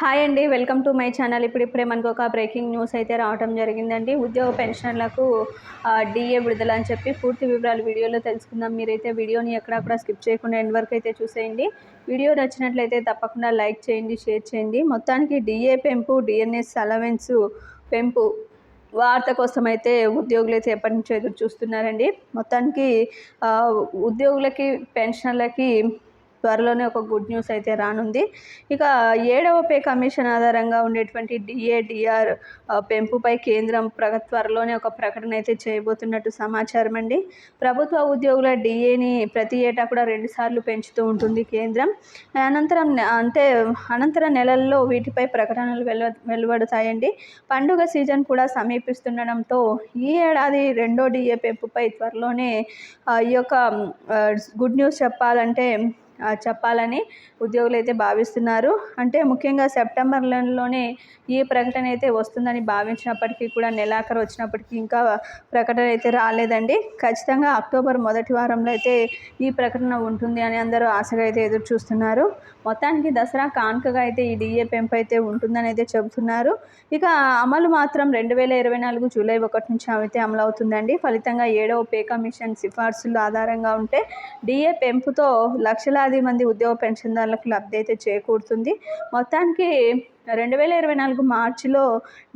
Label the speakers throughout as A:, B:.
A: Hi అండి welcome to my channel. ఇప్పుడు ఇప్పుడే మనకు ఒక బ్రేకింగ్ న్యూస్ అయితే రావడం జరిగిందండి. ఉద్యోగ పెన్షన్లకు డిఏ విడుదల అని చెప్పి పూర్తి వివరాలు వీడియోలో తెలుసుకుందాం. మీరైతే వీడియోని ఎక్కడక్కడ స్కిప్ చేయకుండా ఎండ్ వరకు అయితే చూసేయండి. వీడియో నచ్చినట్లయితే తప్పకుండా లైక్ చేయండి షేర్ చేయండి. మొత్తానికి డిఏ పెంపు డిఎన్ఎస్ అలవెన్స్ పెంపు వార్త కోసం అయితే ఉద్యోగులు అయితే ఎప్పటి నుంచో ఎదురు చూస్తున్నారండి. మొత్తానికి ఉద్యోగులకి పెన్షన్లకి త్వరలోనే ఒక గుడ్ న్యూస్ అయితే రానుంది. ఇక ఏడవ పే కమిషన్ ఆధారంగా ఉండేటువంటి డిఏడిఆర్ పెంపుపై కేంద్రం ప్ర త్వరలోనే ఒక ప్రకటన అయితే చేయబోతున్నట్టు సమాచారం అండి. ప్రభుత్వ ఉద్యోగుల డిఏని ప్రతి ఏటా కూడా రెండుసార్లు పెంచుతూ ఉంటుంది కేంద్రం. అనంతరం అంటే అనంతర నెలల్లో వీటిపై ప్రకటనలు వెలువ వెలువడతాయండి. పండుగ సీజన్ కూడా సమీపిస్తుండడంతో ఈ ఏడాది రెండో డిఏ పెంపుపై త్వరలోనే ఈ యొక్క గుడ్ న్యూస్ చెప్పాలంటే చెప్పాలని ఉద్యోగులు అయితే భావిస్తున్నారు. అంటే ముఖ్యంగా సెప్టెంబర్లోనే ఈ ప్రకటన అయితే వస్తుందని భావించినప్పటికీ కూడా నెలాఖరు వచ్చినప్పటికీ ఇంకా ప్రకటన అయితే రాలేదండి. ఖచ్చితంగా అక్టోబర్ మొదటి వారంలో అయితే ఈ ప్రకటన ఉంటుంది అని అందరూ ఆశగా అయితే ఎదురు చూస్తున్నారు. మొత్తానికి దసరా కానుకగా అయితే ఈ డిఏ పెంపు అయితే ఉంటుందని అయితే చెబుతున్నారు. ఇక అమలు మాత్రం రెండు వేల ఇరవై నాలుగు జూలై ఒకటి నుంచి అయితే అమలు అవుతుందండి. ఫలితంగా ఏడవ పే కమిషన్ సిఫార్సులు ఆధారంగా ఉంటే డిఏ పెంపుతో లక్షలాది మంది ఉద్యోగ పెన్షన్దారులకు లబ్ధి అయితే చేకూరుతుంది. మొత్తానికి రెండు వేల ఇరవై నాలుగు మార్చిలో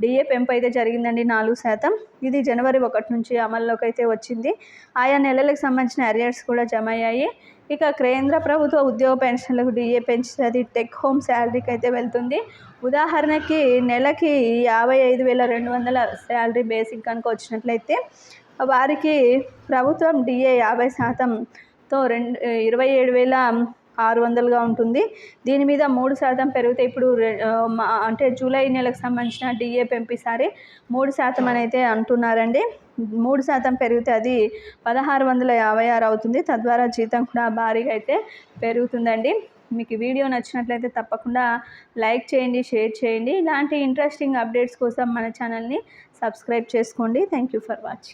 A: డిఏ పెంపు అయితే జరిగిందండి నాలుగు శాతం. ఇది జనవరి ఒకటి నుంచి అమల్లోకి అయితే వచ్చింది. ఆయా నెలలకు సంబంధించిన అరియర్స్ కూడా జమ అయ్యాయి. ఇక కేంద్ర ప్రభుత్వ ఉద్యోగ పెన్షన్లకు డిఏ పెంచితే అది టెక్ హోమ్ శాలరీకి అయితే వెళ్తుంది. ఉదాహరణకి నెలకి యాభై ఐదు వేల రెండు వందల శాలరీ బేసిక్ కనుక వచ్చినట్లయితే వారికి ప్రభుత్వం డిఏ యాభై శాతం సో రెండు ఇరవై ఏడు వేల ఆరు వందలుగా ఉంటుంది. దీని మీద మూడు శాతం పెరిగితే ఇప్పుడు అంటే జూలై నెలకు సంబంధించిన డిఏ పెంపిసారి మూడు శాతం అని అయితే అంటున్నారండి. మూడు శాతం పెరిగితే అది పదహారు వందల యాభై ఆరు అవుతుంది. తద్వారా జీతం కూడా భారీగా అయితే పెరుగుతుందండి. మీకు వీడియో నచ్చినట్లయితే తప్పకుండా లైక్ చేయండి షేర్ చేయండి. ఇలాంటి ఇంట్రెస్టింగ్ అప్డేట్స్ కోసం మన ఛానల్ని సబ్స్క్రైబ్ చేసుకోండి. Thank you for watching.